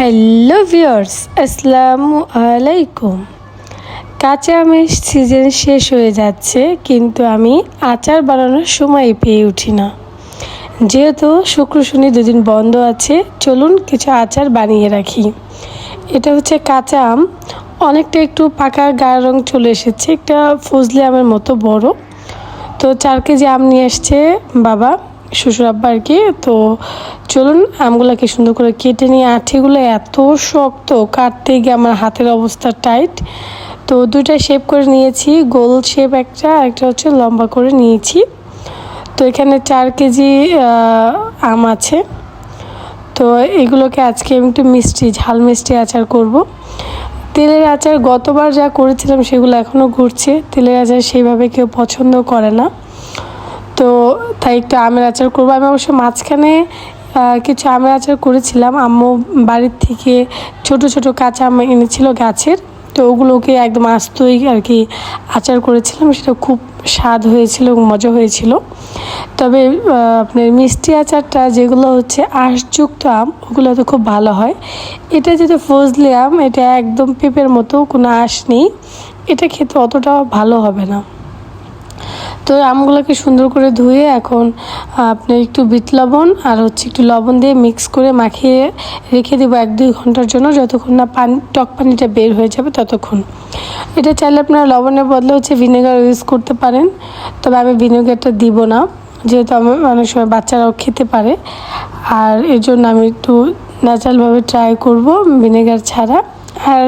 Hello viewers আসসালামু আলাইকুম কাঁচা আমের সিজন শেষ হয়ে যাচ্ছে, কিন্তু আমি আচার বানানোর সময় পেয়ে উঠি না। যেহেতু শুক্র শনি দুদিন বন্ধ আছে, চলুন কিছু আচার বানিয়ে রাখি। এটা হচ্ছে কাঁচা আম। অনেকটা একটু পাকা গাঢ় রং চলে এসেছে, একটা ফজলি আমের মতো বড়। তো চার কেজি আম নিয়ে এসছে বাবা। শ্বশুর আব্বা আর কি, তো চলুন আমগুলোকে সুন্দর করে কেটে নিয়ে, আঠিগুলো এত শক্ত, কাটতে গিয়ে আমার হাতের অবস্থা টাইট তো দুইটা শেপ করে নিয়েছি, গোল শেপ একটা একটা হচ্ছে লম্বা করে নিয়েছি। তো এখানে চার কেজি আম আছে। তো এগুলোকে আজকে আমি একটু মিষ্টি, ঝাল মিষ্টি আচার করব। তেলের আচার গতবার যা করেছিলাম সেগুলো এখনও ঘুরছে। তেলের আচার সেইভাবে কেউ পছন্দ করে না। তো তাই একটু আমের আচার করব। আমি অবশ্য মাঝখানে কিছু আমের আচার করেছিলাম। আম্মু বাড়ির থেকে ছোট ছোট কাঁচা আম এনেছিল গাছের। তো ওগুলোকে একদম আস্তই আর কি আচার করেছিলাম। সেটা খুব স্বাদ হয়েছিল এবং মজা হয়েছিল। তবে আপনার মিষ্টি আচারটা যেগুলো হচ্ছে আঁশযুক্ত আম, ওগুলো তো খুব ভালো হয়। এটা যেটা ফজলি আম, এটা একদম পেঁপের মতো, কোনো আঁশ নেই। এটা খেতে অতটাও ভালো হবে না। তো আমগুলোকে সুন্দর করে ধুয়ে এখন আপনি একটু বিট লবণ আর হচ্ছে একটু লবণ দিয়ে মিক্স করে মাখিয়ে রেখে দেবো এক দুই ঘণ্টার জন্য যতক্ষণ না পানি, টক পানিটা বের হয়ে যাবে ততক্ষণ। এটা চাইলে আপনারা লবণের বদলে হচ্ছে ভিনেগার ইউজ করতে পারেন, তবে আমি ভিনেগারটা দিব না, যেহেতু আমি অনেক সময় বাচ্চারাও খেতে পারে। আর এর জন্য আমি একটু ন্যাচারালভাবে ট্রাই করব ভিনেগার ছাড়া। আর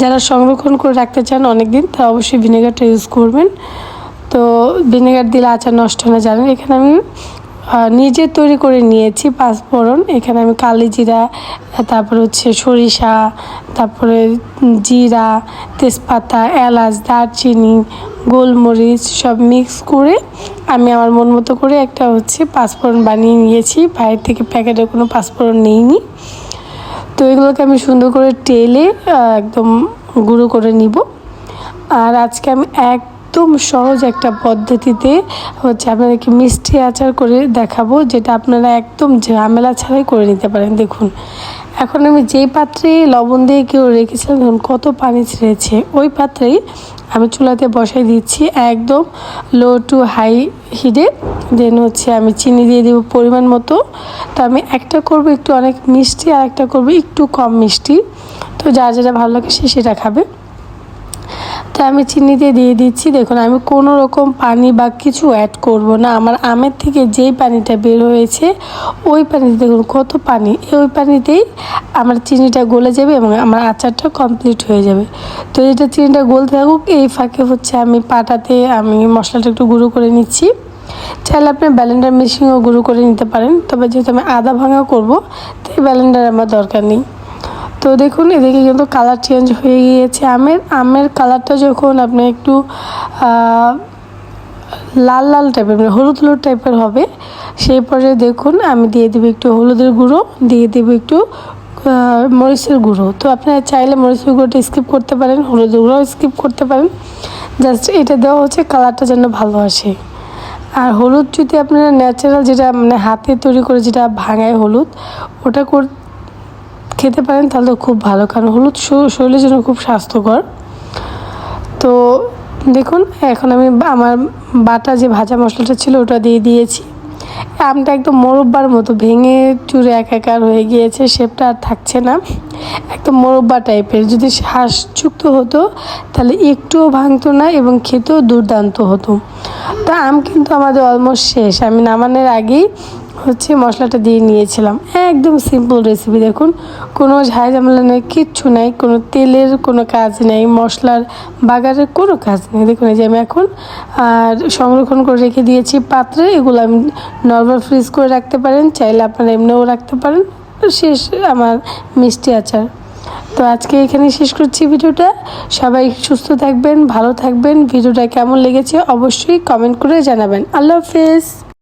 যারা সংরক্ষণ করে রাখতে চান অনেক দিন তারা অবশ্যই ভিনেগারটা ইউজ করবেন। তো ভিনেগার দিলে আচার নষ্ট না, জানেন? এখানে আমি নিজে তৈরি করে নিয়েছি পাঁচফোড়ন এখানে আমি কালি জিরা, তারপরে হচ্ছে সরিষা, তারপরে জিরা, তেজপাতা, এলাচ, দারচিনি, গোলমরিচ সব মিক্স করে আমি আমার মন মতো করে একটা হচ্ছে পাঁচফোড়ন বানিয়ে নিয়েছি। বাইরের থেকে প্যাকেটে কোনো পাঁচফোড়ন নিইনি। তো এগুলোকে আমি সুন্দর করে টেলে একদম গুঁড়ো করে নিব। আর আজকে আমি এক একদম সহজ একটা পদ্ধতিতে হচ্ছে আপনাদেরকে মিষ্টি আচার করে দেখাবো, যেটা আপনারা একদম ঝামেলা ছাড়াই করে নিতে পারেন। দেখুন, এখন আমি যেই পাত্রে লবণ দিয়ে কেউ রেখেছিলাম, দেখুন কত পানি ছেড়েছে। ওই পাত্রেই আমি চুলাতে বসাই দিচ্ছি একদম লো টু হাই হিটে দেন হচ্ছে আমি চিনি দিয়ে দেবো পরিমাণ মতো। তো আমি একটা করব একটু অনেক মিষ্টি আর একটা করব একটু কম মিষ্টি। তো যা যেটা ভালো লাগে সে সেটা খাবে। তো আমি চিনিতে দিয়ে দিচ্ছি। দেখুন, আমি কোনো রকম পানি বা কিছু অ্যাড করব না। আমার আমের থেকে যেই পানিটা বের হয়েছে, ওই পানিতে দেখুন কত পানি। ওই পানিতেই আমার চিনিটা গলে যাবে এবং আমার আচারটা কমপ্লিট হয়ে যাবে। তো এটা চিনিটা গলতে থাকুক, এই ফাঁকে হচ্ছে আমি পাটাতে আমি মশলাটা একটু গুঁড়ো করে নিচ্ছি। চাইলে আপনি ব্যালেন্ডার মেশিনও গুঁড়ো করে নিতে পারেন। তবে যেহেতু আমি আদা ভাঙা করব, তাই ব্যালেন্ডার আমার দরকার নেই। তো দেখুন, এদিকে কিন্তু কালার চেঞ্জ হয়ে গিয়েছে আমের। আমের কালারটা যখন আপনি একটু লাল লাল টাইপের মানে হলুদ হলুদ টাইপের হবে, সেই পর্যায়ে দেখুন, আমি দিয়ে দেবো একটু হলুদের গুঁড়ো, দিয়ে দেবো একটু মরিচের গুঁড়ো। তো আপনারা চাইলে মরিচের গুঁড়োটা স্কিপ করতে পারেন, হলুদের গুঁড়ো স্কিপ করতে পারেন। জাস্ট এটা দেওয়া হচ্ছে কালারটা যেন ভালো আসে। আর হলুদ যদি আপনারা ন্যাচারাল যেটা মানে হাতে তৈরি করে যেটা ভাঙায় হলুদ, ওটা কর খেতে পারেন, তাহলে তো খুব ভালো, কারণ হলুদ শরীরের জন্য খুব স্বাস্থ্যকর। তো দেখুন, এখন আমি আমার বাটা যে ভাজা মশলাটা ছিল, ওটা দিয়ে দিয়েছি। আমটা একদম মোরব্বার মতো ভেঙে চুরে একাকার হয়ে গিয়েছে, শেপটা আর থাকছে না। একদম মোরব্বা টাইপের। যদি শ্বাসযুক্ত হতো, তাহলে একটুও ভাঙতো না এবং খেতেও দুর্দান্ত হতো। তা আম কিন্তু আমাদের অলমোস্ট শেষ। আমি নামানোর আগেই হচ্ছে মশলাটা দিয়ে নিয়েছিলাম। একদম সিম্পল রেসিপি দেখুন। কোনো ঝাই ঝামেলা নেই, কিচ্ছু নেই, কোনো তেলের কোনো কাজ নেই, মশলার বাগারের কোনো কাজ নেই। দেখুন এই যে আমি এখন, আর সংরক্ষণ করে রেখে দিয়েছি পাত্রে। এগুলো আমি নর্মাল ফ্রিজ করে রাখতে পারেন, চাইলে আপনারা এমনিও রাখতে পারেন। শেষ আমার মিষ্টি আচার। তো আজকে এখানে শেষ করছি ভিডিওটা। সবাই সুস্থ থাকবেন, ভালো থাকবেন। ভিডিওটা কেমন লেগেছে অবশ্যই কমেন্ট করে জানাবেন। আল্লাহ হাফেজ।